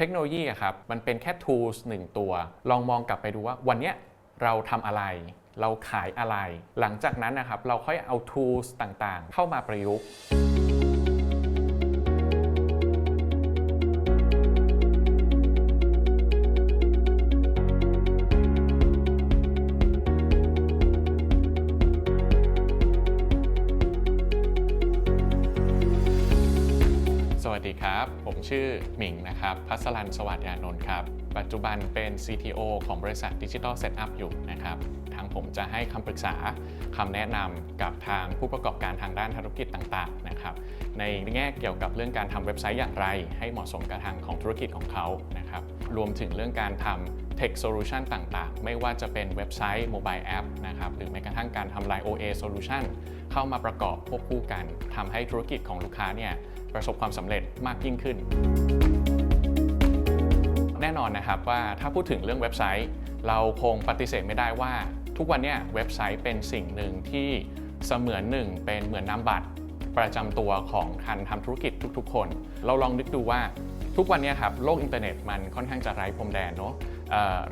เทคโนโลยีอะครับมันเป็นแค่ tools หนึ่งตัว ลองมองกลับไปดูว่าวันนี้เราทำอะไร เราขายอะไร หลังจากนั้นนะครับเราค่อยเอา tools ต่างๆ เข้ามาประยุกต์สวัสดีครับ ผมชื่อหมิงนะครับ พัสรันสวัสดิ์ยานนท์ครับ ปัจจุบันเป็น CTO ของบริษัทดิจิ t a l Setup อยู่นะครับ ทางผมจะให้คำปรึกษาคำแนะนำกับทางผู้ประกอบการทางด้านธุรกิจต่างๆนะครับ ในแง่เกี่ยวกับเรื่องการทำเว็บไซต์อย่างไร ให้เหมาะสมกับทางของธุรกิจของเขานะครับ รวมถึงเรื่องการทำ Tech Solution ต่างๆ ไม่ว่าจะเป็นเว็บไซต์ Mobile App นะครับ หรือแม้กระทั่งการทำ Line OA Solution เข้ามาประกอบควบคู่กันทำให้ธุรกิจของลูกค้าเนี่ย ประสบความสำเร็จมากยิ่งขึ้น แน่นอนนะครับว่าถ้าพูดถึงเรื่องเว็บไซต์ เราคงปฏิเสธไม่ได้ว่า ทุกวันนี้เว็บไซต์เป็นสิ่งหนึ่งที่เสมือนหนึ่งเป็นเหมือนนามบัตรประจำตัวของการทำธุรกิจทุกๆ คน เราลองนึกดูว่าทุกวันนี้ครับโลกอินเทอร์เน็ตมันค่อนข้างจะไร้พรมแดนเนาะ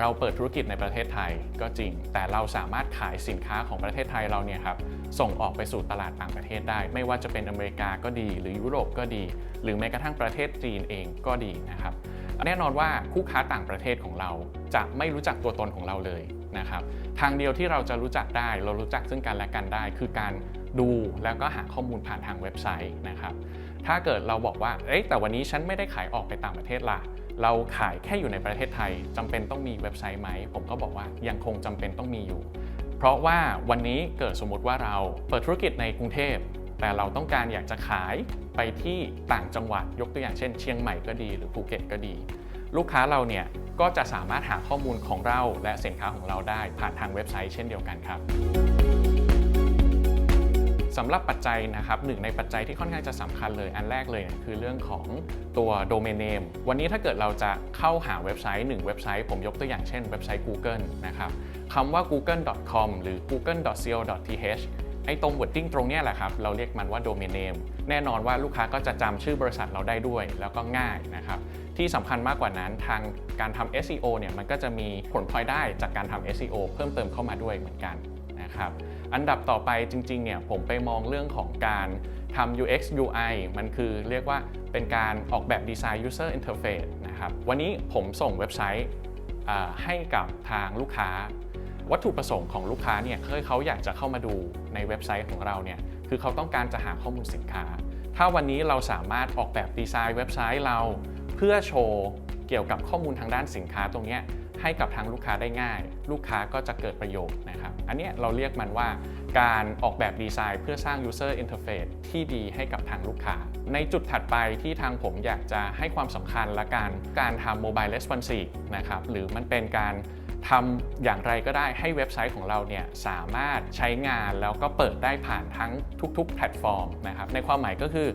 เราเปิดธุรกิจในประเทศไทยก็จริง แต่เราสามารถขายสินค้าของประเทศไทยเราเนี่ยครับส่งออกไปสู่ตลาดต่างประเทศได้ ไม่ว่าจะเป็นอเมริกาก็ดี หรือยุโรปก็ดี หรือแม้กระทั่งประเทศจีนเองก็ดีนะครับแน่นอนว่าคู่ค้าต่างประเทศของเราจะไม่รู้จักตัวตนของเราเลยนะครับทางเดียวที่เราจะรู้จักได้เรารู้จักซึ่งกันและกันได้ คือการดูแล้วก็หาข้อมูลผ่านทางเว็บไซต์นะครับ ถ้าเกิดเราบอกว่าเอ๊ะแต่วันนี้ฉันไม่ได้ขายออกไปต่างประเทศล่ะ เราขายแค่อยู่ในประเทศไทยจำเป็นต้องมีเว็บไซต์ไหม ผมก็บอกว่ายังคงจำเป็นต้องมีอยู่ เพราะว่าวันนี้เกิดสมมติว่าเราเปิดธุรกิจในกรุงเทพ แต่เราต้องการอยากจะขายไปที่ต่างจังหวัดยกตัวอย่างเช่น เชียงใหม่ก็ดีหรือภูเก็ตก็ดี ลูกค้าเราเนี่ยก็จะสามารถหาข้อมูลของเราและสินค้าของเราได้ผ่านทางเว็บไซต์เช่นเดียวกันครับ สำหรับปัจจัยนะครับหนึ่งในปัจจัยที่ค่อนข้างจะสำคัญเลยอันแรกเลยเนี่ยคือเรื่องของตัวโดเมนเนมวันนี้ถ้าเกิดเราจะเข้าหาเว็บไซต์หนึ่งเว็บไซต์ ผมยกตัวอย่างเช่นเว็บไซต์ Google นะครับคำว่า google.com หรือ google.co.th ไอ้ตรง wording ตรงนี้แหละครับ เราเรียกมันว่า domain name แน่นอนว่าลูกค้าก็จะจำชื่อบริษัทเราได้ด้วย แล้วก็ง่ายนะครับ ที่สำคัญมากกว่านั้นทางการทำ SEO เนี่ยมันก็จะมีผลพลอยได้จากการทำ SEO เพิ่มเติมเข้ามาด้วยเหมือนกันนะครับ อันดับต่อไปจริงๆเนี่ยผมไปมองเรื่องของการทำ UX UI มันคือเรียกว่าเป็นการออกแบบดีไซน์ user interface นะครับ วันนี้ผมส่งเว็บไซต์ให้กับทางลูกค้า วัตถุประสงค์ของลูกค้าเนี่ยเคยเขาอยากจะเข้ามาดูในเว็บไซต์ของเราเนี่ยคือเขาต้องการจะหาข้อมูลสินค้า ถ้าวันนี้เราสามารถออกแบบดีไซน์เว็บไซต์เราเพื่อโชว์เกี่ยวกับข้อมูลทางด้านสินค้าตรงนี้ ให้กับทางลูกค้าได้ง่าย ลูกค้าก็จะเกิดประโยชน์นะครับ อันนี้เราเรียกมันว่าการออกแบบดีไซน์เพื่อสร้าง user interface ที่ดีให้กับทางลูกค้า ในจุดถัดไปที่ทางผมอยากจะให้ความสำคัญและการการทำ mobile responsive นะครับหรือมันเป็นการ ทำอย่างไรก็ได้ให้เว็บไซต์ของเราเนี่ยสามารถใช้งานแล้วก็เปิดได้ผ่านทั้งทุกๆ แพลตฟอร์มนะครับในความหมายก็คือ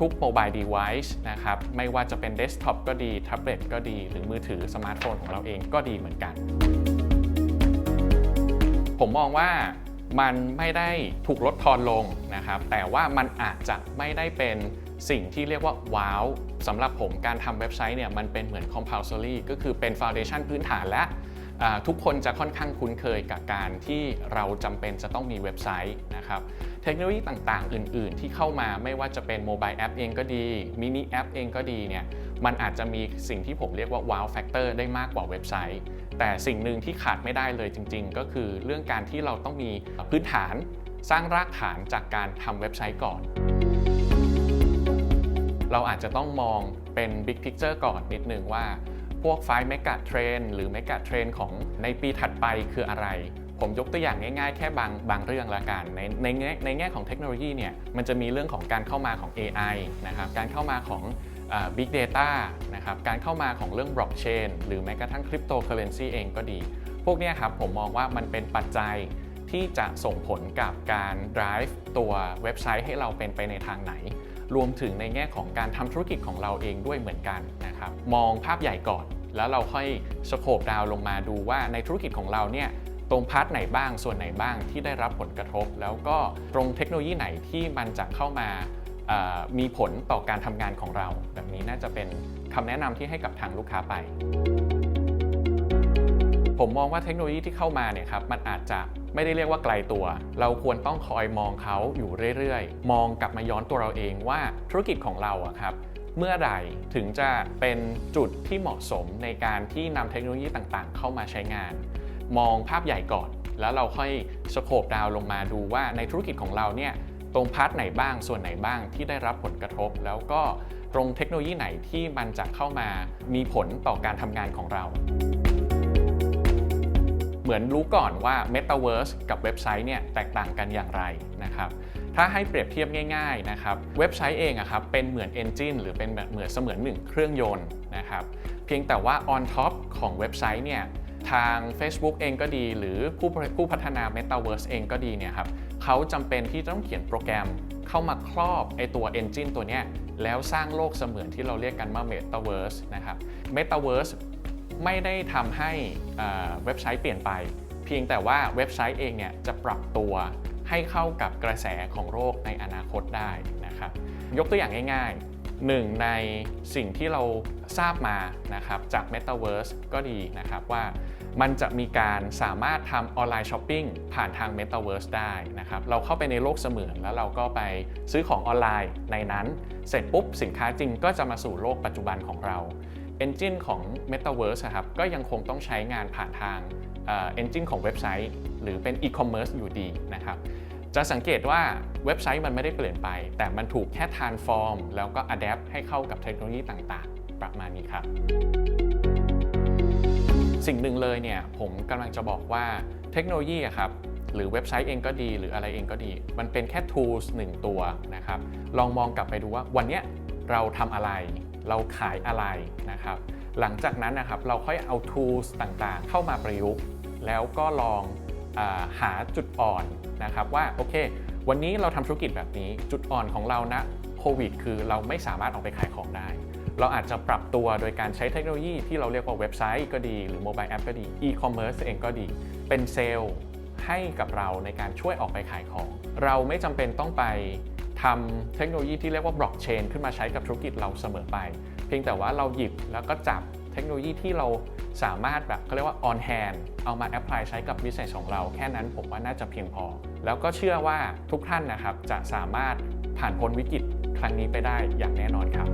ทุกๆ Mobile Device นะครับไม่ว่าจะเป็นเดสก์ท็อปก็ดีแท็บเล็ตก็ดี หรือมือถือสมาร์ทโฟนของเราเองก็ดีเหมือนกัน ผมมองว่ามันไม่ได้ถูกลดทอนลงนะครับแต่ว่ามันอาจจะไม่ได้เป็นสิ่งที่เรียกว่าว้าวสำหรับผมการทำเว็บไซต์เนี่ยมันเป็นเหมือน compulsory ก็คือเป็น foundation พื้นฐานและ ทุกคนจะค่อนข้างคุ้นเคยกับการที่เราจำเป็นจะต้องมีเว็บไซต์นะครับ เทคโนโลยีต่างๆ อื่น ๆ ที่เข้ามาไม่ว่าจะเป็นโมบายแอปเองก็ดีมินิแอปเองก็ดีเนี่ยมันอาจจะมีสิ่งที่ผมเรียกว่าว้าวแฟกเตอร์ได้มากกว่าเว็บไซต์ แต่สิ่งหนึ่งที่ขาดไม่ได้เลยจริง ๆ ก็คือเรื่องการที่เราต้องมีพื้นฐานสร้างรากฐานจากการทำเว็บไซต์ก่อน เราอาจจะต้องมองเป็น Big Picture ก่อนนิดนึงว่า พวกไฟล์ Mega Trend หรือ Mega Trend ของในปีถัดไปคืออะไร ผมยกตัวอย่างง่ายๆ แค่บางบางเรื่องละกัน ในในแง่ในแง่ของเทคโนโลยีเนี่ยมันจะมีเรื่องของการเข้ามาของ AI นะครับการเข้ามาของอ่า Big Data นะครับการเข้ามาของเรื่อง Blockchain หรือแม้กระทั่ง Cryptocurrency เองก็ดี พวกนี้ครับผมมองว่ามันเป็นปัจจัยที่จะส่งผลกับการ drive ตัวเว็บไซต์ให้เราเป็นไปในทางไหน รวมถึงในแง่ของการทำธุรกิจของเราเองด้วยเหมือนกันนะครับ มองภาพใหญ่ก่อน แล้วเราค่อยสโคปดาวลงมาดูว่าในธุรกิจของเราเนี่ยตรงพาร์ทไหนบ้างส่วนไหนบ้างที่ได้รับผลกระทบ แล้วก็ตรงเทคโนโลยีไหนที่มันจะเข้ามามีผลต่อการทำงานของเรา แบบนี้น่าจะเป็นคำแนะนำที่ให้กับทางลูกค้าไป ผมมองว่าเทคโนโลยีที่เข้ามาเนี่ยครับมันอาจจะ ไม่ได้เรียกว่าไกลตัว เราควรต้องคอยมองเขาอยู่เรื่อยๆ มองกลับมาย้อนตัวเราเองว่าธุรกิจของเราอะครับเมื่อใดถึงจะเป็นจุดที่เหมาะสมในการที่นำเทคโนโลยีต่างๆ เข้ามาใช้งาน มองภาพใหญ่ก่อน แล้วเราค่อยสโคปดาวลงมาดูว่าในธุรกิจของเราเนี่ยตรงพาร์ทไหนบ้างส่วนไหนบ้างที่ได้รับผลกระทบ แล้วก็ตรงเทคโนโลยีไหนที่มันจะเข้ามามีผลต่อการทำงานของเรา เหมือนรู้ก่อนว่า Metaverse กับเว็บไซต์เนี่ยแตกต่างกันอย่างไรนะครับถ้าให้เปรียบเทียบง่ายๆนะครับเว็บไซต์เองอะครับเป็นเหมือน Engine หรือเป็นแบบเหมือนเสมือนหนึ่งเครื่องยนต์นะครับเพียงแต่ว่า on top ของเว็บไซต์เนี่ยทาง Facebook เองก็ดี หรือผู้ผู้พัฒนา Metaverse เองก็ดีเนี่ยครับเขาจำเป็นที่ต้องเขียนโปรแกรมเข้ามาครอบไอตัว Engine ตัวเนี้ยแล้วสร้างโลกเสมือนที่เราเรียกกันว่า Metaverse นะครับ Metaverse ไม่ได้ทำให้เอ่อเว็บไซต์เปลี่ยนไป เพียงแต่ว่าเว็บไซต์เองเนี่ยจะปรับตัวให้เข้ากับกระแสของโรคในอนาคตได้นะครับ ยกตัวอย่างง่ายๆหนึ่งในสิ่งที่เราทราบมานะครับจาก Metaverse ก็ดีนะครับว่ามันจะมีการสามารถทำออนไลน์ช้อปปิ้งผ่านทาง Metaverse ได้นะครับ เราเข้าไปในโลกเสมือน แล้วเราก็ไปซื้อของออนไลน์ในนั้น เสร็จปุ๊บสินค้าจริงก็จะมาสู่โลกปัจจุบันของเรา Engine ของ Metaverse อะครับก็ยังคงต้องใช้งานผ่านทางเอ่อ Engine ของเว็บไซต์ หรือเป็น e-commerce อยู่ดีนะครับจะสังเกตว่าเว็บไซต์มันไม่ได้เปลี่ยนไป แต่มันถูกแค่ transform แล้วก็ adapt ให้เข้ากับเทคโนโลยีต่างๆ ประมาณนี้ครับ สิ่งหนึ่งเลยเนี่ยผมกำลังจะบอกว่าเทคโนโลยีครับหรือเว็บไซต์เองก็ดีหรืออะไรเองก็ดี มันเป็นแค่ tools หนึ่งตัวนะครับ ลองมองกลับไปดูว่าวันนี้เราทำอะไร เราขายอะไรนะครับ หลังจากนั้นนะครับเราค่อยเอา tools ต่างๆ เข้ามาประยุกต์ แล้วก็ลองอาหาจุดอ่อนนะครับว่าโอเค วันนี้เราทำธุรกิจแบบนี้จุดอ่อนของเรานะโควิดคือเราไม่สามารถออกไปขายของได้ เราอาจจะปรับตัวโดยการใช้เทคโนโลยีที่เราเรียกว่าเว็บไซต์ก็ดี หรือโมบายแอปก็ดีอีคอมเมิร์ซเองก็ดี เป็นเซลล์ให้กับเราในการช่วยออกไปขายของ เราไม่จำเป็นต้องไป ทำเทคโนโลยีที่เรียกว่าบล็อกเชนขึ้นมาใช้กับธุรกิจเราเสมอไป เพียงแต่ว่าเราหยิบแล้วก็จับเทคโนโลยีที่เราสามารถแบบเขาเรียกว่า on hand เอามาแอพพลายใช้กับ business ของเราแค่นั้นผมว่าน่าจะเพียงพอ แล้วก็เชื่อว่าทุกท่านนะครับจะสามารถผ่านพ้นวิกฤตครั้งนี้ไปได้อย่างแน่นอนครับ